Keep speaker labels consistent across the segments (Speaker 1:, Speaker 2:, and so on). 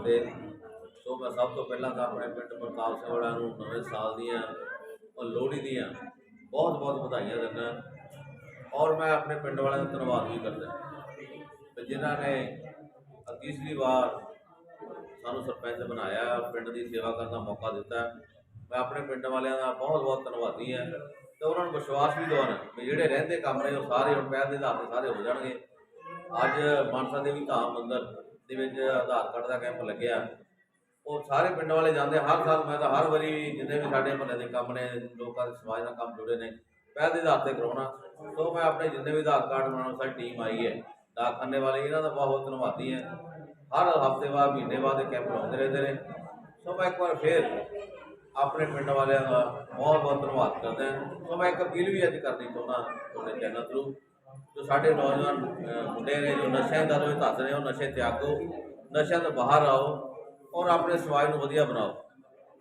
Speaker 1: ਸੋ ਮੈਂ ਸਭ ਤੋਂ ਪਹਿਲਾਂ ਤਾਂ ਆਪਣੇ ਪਿੰਡ ਪ੍ਰਤਾਪ ਸਿੰਘ ਵਾਲਿਆਂ ਨੂੰ ਨਵੇਂ ਸਾਲ ਦੀਆਂ ਔਰ ਲੋਹੜੀ ਦੀਆਂ ਬਹੁਤ ਬਹੁਤ ਵਧਾਈਆਂ ਦਿੰਦਾ ਔਰ ਮੈਂ ਆਪਣੇ ਪਿੰਡ ਵਾਲਿਆਂ ਦਾ ਧੰਨਵਾਦ ਵੀ ਕਰਦਾ ਤੇ ਜਿਨ੍ਹਾਂ ਨੇ ਤੀਸਰੀ ਵਾਰ ਸਾਨੂੰ ਸਰਪੰਚ ਬਣਾਇਆ, ਪਿੰਡ ਦੀ ਸੇਵਾ ਕਰਨ ਦਾ ਮੌਕਾ ਦਿੱਤਾ ਮੈਂ ਆਪਣੇ ਪਿੰਡ ਵਾਲਿਆਂ ਦਾ ਬਹੁਤ ਬਹੁਤ ਧੰਨਵਾਦੀ ਹਾਂ ਤੇ ਉਹਨਾਂ ਨੂੰ ਵਿਸ਼ਵਾਸ ਵੀ ਦਿਵਾਉਣਾ ਵੀ ਜਿਹੜੇ ਰਹਿੰਦੇ ਕੰਮ ਨੇ ਉਹ ਸਾਰੇ ਹੁਣ ਪਹਿਲ ਦੇ ਆਧਾਰ ਤੇ ਸਾਰੇ ਹੋ ਜਾਣਗੇ। ਅੱਜ ਮਾਨਸਾ ਦੇਵੀ ਧਾਮ ਮੰਦਰ ਦੇ ਵਿੱਚ ਆਧਾਰ ਕਾਰਡ ਦਾ ਕੈਂਪ ਲੱਗਿਆ। ਉਹ ਸਾਰੇ ਪਿੰਡ ਵਾਲੇ ਜਾਂਦੇ ਹਰ ਸਾਲ ਮੈਂ ਤਾਂ ਹਰ ਵਾਰੀ ਜਿੰਨੇ ਵੀ ਸਾਡੇ ਮਹੱਲੇ ਦੇ ਕੰਮ ਨੇ, ਲੋਕਾਂ ਦੇ ਸਮਾਜ ਨਾਲ ਕੰਮ ਜੁੜੇ ਨੇ, ਪਹਿਲ ਦੇ ਆਧਾਰ ਤੇ ਕਰਾਉਣਾ। ਸੋ ਮੈਂ ਆਪਣੇ ਜਿੰਨੇ ਵੀ ਆਧਾਰ ਕਾਰਡ ਬਣਾਉਣ ਸਾਡੀ ਟੀਮ ਆਈ ਹੈ। ਡਾਕਖਾਨੇ ਵਾਲੇ, ਇਹਨਾਂ ਦਾ ਬਹੁਤ ਧੰਨਵਾਦੀ ਹੈ। ਹਰ ਹਫ਼ਤੇ ਬਾਅਦ, ਮਹੀਨੇ ਬਾਅਦ ਇਹ ਕੈਂਪ ਲਾਉਂਦੇ ਰਹਿੰਦੇ ਨੇ। ਸੋ ਮੈਂ ਇੱਕ ਵਾਰ ਫੇਰ ਆਪਣੇ ਪਿੰਡ ਵਾਲਿਆਂ ਦਾ ਬਹੁਤ ਬਹੁਤ ਧੰਨਵਾਦ ਕਰਦਾ ਹਾਂ। ਸੋ ਮੈਂ ਇੱਕ ਅਪੀਲ ਵੀ ਅੱਜ ਕਰਨੀ ਚਾਹੁੰਦਾ ਤੁਹਾਡੇ ਚੈਨਲ ਥਰੂ। ਜੋ ਸਾਡੇ ਨੌਜਵਾਨ ਮੁੰਡੇ ਨੇ, ਜੋ ਨਸ਼ਿਆਂ ਦਾ ਰੋਜ਼ ਧੱਸ ਰਹੇ ਹੋ, ਨਸ਼ੇ ਤਿਆਗੋ, ਨਸ਼ਿਆਂ ਤੋਂ ਬਾਹਰ ਆਓ ਔਰ ਆਪਣੇ ਸਮਾਜ ਨੂੰ ਵਧੀਆ ਬਣਾਓ।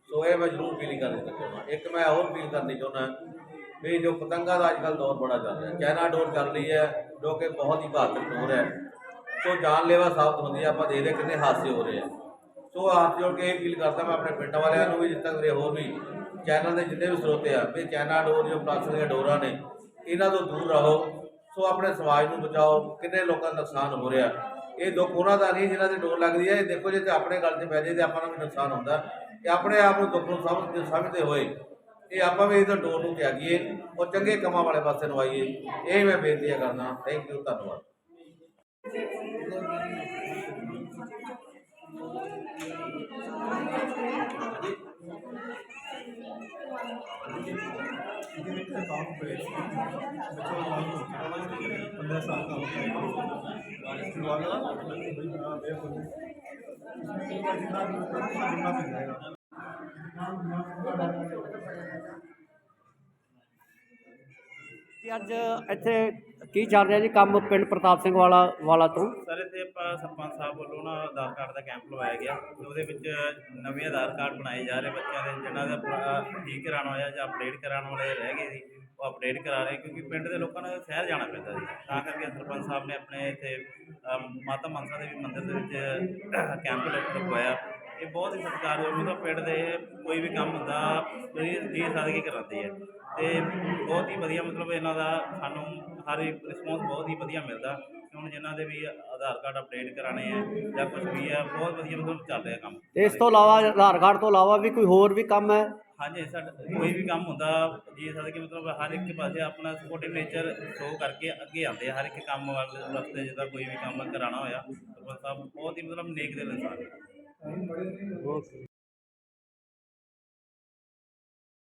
Speaker 1: ਸੋ ਇਹ ਮੈਂ ਜ਼ਰੂਰ ਫੀਲ ਕਰਨੀ ਚਾਹੁੰਦਾ ਇੱਕ ਮੈਂ ਹੋਰ ਫੀਲ ਕਰਨੀ ਚਾਹੁੰਦਾ ਵੀ ਜੋ ਪਤੰਗਾਂ ਦਾ ਅੱਜ ਕੱਲ੍ਹ ਦੌਰ ਬੜਾ ਚੱਲ ਰਿਹਾ। ਚਾਈਨਾ ਡੋਰ ਚੱਲ ਰਹੀ ਹੈ, ਜੋ ਕਿ ਬਹੁਤ ਹੀ ਘਾਤਕ ਡੋਰ ਹੈ। ਸੋ ਜਾਨਲੇਵਾ ਸਾਬਤ ਹੁੰਦੀ ਹੈ, ਆਪਾਂ ਦੇਖਦੇ ਕਿੰਨੇ ਹਾਦਸੇ ਹੋ ਰਹੇ ਆ ਸੋ ਹੱਥ ਜੋੜ ਕੇ ਇਹ ਫੀਲ ਕਰਦਾ ਮੈਂ ਆਪਣੇ ਪਿੰਡ ਵਾਲਿਆਂ ਨੂੰ ਵੀ, ਜਿੱਥੇ ਤੱਕ ਮੇਰੇ ਹੋਰ ਵੀ ਚੈਨਲ ਦੇ ਜਿੰਨੇ ਵੀ ਸਰੋਤੇ ਆ, ਵੀ ਚਾਈਨਾ ਡੋਰ, ਜੋ ਪਲਾਸਟਿਕ ਦੀਆਂ ਡੋਰਾਂ ਨੇ, ਇਹਨਾਂ ਤੋਂ ਦੂਰ ਰਹੋ। ਸੋ ਆਪਣੇ ਸਮਾਜ ਨੂੰ ਬਚਾਓ, ਕਿੰਨੇ ਲੋਕਾਂ ਦਾ ਨੁਕਸਾਨ ਹੋ ਰਿਹਾ। ਇਹ ਦੁੱਖ ਉਹਨਾਂ ਦਾ ਨਹੀਂ ਜਿਹਨਾਂ ਦੀ ਡੋਰ ਲੱਗਦੀ ਹੈ। ਇਹ ਦੇਖੋ, ਜੇ ਤੇ ਆਪਣੇ ਗੱਲ 'ਚ ਪੈ ਜੇ ਤੇ ਆਪਾਂ ਨੂੰ ਵੀ ਨੁਕਸਾਨ ਹੁੰਦਾ। ਕਿ ਆਪਣੇ ਆਪ ਨੂੰ ਦੁੱਖ ਨੂੰ ਸਮਝ ਸਮਝਦੇ ਹੋਏ, ਇਹ ਆਪਾਂ ਵੀ ਇਹਦਾ ਡੋਰ ਨੂੰ ਤਿਆਗੀਏ, ਉਹ ਚੰਗੇ ਕੰਮਾਂ ਵਾਲੇ ਪਾਸੇ ਨੂੰ ਆਈਏ। ਇਹ ਮੈਂ ਬੇਨਤੀ ਕਰਦਾ। ਥੈਂਕ ਯੂ ਧੰਨਵਾਦ।
Speaker 2: ਇਹਦੇ ਵਿੱਚ के काम पे बच्चों का पंद्रह साल का होता है वाला जितना जितना मिल जाएगा
Speaker 3: ਜੀ ਅੱਜ ਇੱਥੇ ਕੀ ਚੱਲ ਰਿਹਾ ਜੀ? ਕੰਮ ਪਿੰਡ ਪ੍ਰਤਾਪ ਸਿੰਘ ਵਾਲਾ ਵਾਲਾ ਤੋਂ?
Speaker 4: ਸਰ ਇੱਥੇ ਆਪਾਂ ਸਰਪੰਚ ਸਾਹਿਬ ਵੱਲੋਂ ਨਾ ਆਧਾਰ ਕਾਰਡ ਦਾ ਕੈਂਪ ਲਵਾਇਆ ਗਿਆ। ਤੇ ਉਹਦੇ ਵਿੱਚ ਨਵੇਂ ਆਧਾਰ ਕਾਰਡ ਬਣਾਏ ਜਾ ਰਹੇ ਬੱਚਿਆਂ ਦੇ ਜਿਹਨਾਂ ਦਾ ਆਪਣਾ ਠੀਕ ਕਰਾਉਣਾ ਹੋਇਆ ਜਾਂ ਅਪਡੇਟ ਕਰਾਉਣ ਵਾਲੇ ਰਹਿ ਗਏ ਸੀ ਉਹ ਅਪਡੇਟ ਕਰਾ ਰਹੇ ਕਿਉਂਕਿ ਪਿੰਡ ਦੇ ਲੋਕਾਂ ਨੂੰ ਸ਼ਹਿਰ ਜਾਣਾ ਪੈਂਦਾ ਸੀ। ਤਾਂ ਕਰਕੇ ਸਰਪੰਚ ਸਾਹਿਬ ਨੇ ਆਪਣੇ ਇੱਥੇ ਅਮ, ਮਾਤਾ ਮਨਸਾ ਦੇਵੀ ਮੰਦਿਰ ਦੇ ਵਿੱਚ ਕੈਂਪ ਲਗਵਾਇਆ। ਇਹ ਬਹੁਤ ਹੀ ਸਤਿਕਾਰਯੋਗ ਮਤਲਬ ਪਿੰਡ ਦੇ ਕੋਈ ਵੀ ਕੰਮ ਹੁੰਦਾ ਬੜੀ ਜੀ ਸਾਦਗੀ ਕਰਾਉਂਦੇ ਆ ਤੇ ਬਹੁਤ ਹੀ ਵਧੀਆ ਮਤਲਬ ਇਹਨਾਂ ਦਾ ਸਾਨੂੰ ਹਰ ਇੱਕ ਰਿਸਪੌਂਸ ਬਹੁਤ ਹੀ ਵਧੀਆ ਮਿਲਦਾ। ਹੁਣ ਜਿਨ੍ਹਾਂ ਦੇ ਵੀ ਆਧਾਰ ਕਾਰਡ ਅਪਡੇਟ ਕਰਾਣੇ ਆ ਜਾਂ ਕੁਝ ਵੀ ਹੈ ਬਹੁਤ ਵਧੀਆ ਮਤਲਬ ਚੱਲ ਰਿਹਾ ਕੰਮ।
Speaker 3: ਤੇ ਇਸ ਤੋਂ ਇਲਾਵਾ ਆਧਾਰ ਕਾਰਡ ਤੋਂ ਇਲਾਵਾ ਵੀ ਕੋਈ ਹੋਰ ਵੀ ਕੰਮ ਹੈ?
Speaker 4: ਹਾਂਜੀ ਸਾਡਾ ਕੋਈ ਵੀ ਕੰਮ ਹੁੰਦਾ ਜੀ ਸਾਡੇ ਕਿ ਮਤਲਬ ਹਰ ਇੱਕ ਪਾਸੇ ਆਪਣਾ ਸਪੋਰਟਿਵ ਨੇਚਰ ਸ਼ੋ ਕਰਕੇ ਅੱਗੇ ਆਉਂਦੇ ਆ। ਹਰ ਇੱਕ ਕੰਮ ਵਾਲੇ ਰਸਤੇ ਜਿੱਦਾਂ ਕੋਈ ਵੀ ਕੰਮ ਕਰਾਉਣਾ ਹੋਇਆ ਸਰਪੰਚ ਸਾਹਿਬ ਬਹੁਤ ਹੀ ਮਤਲਬ ਨੇਕ ਦਿਲ ਇਨਸਾਨ ਨੇ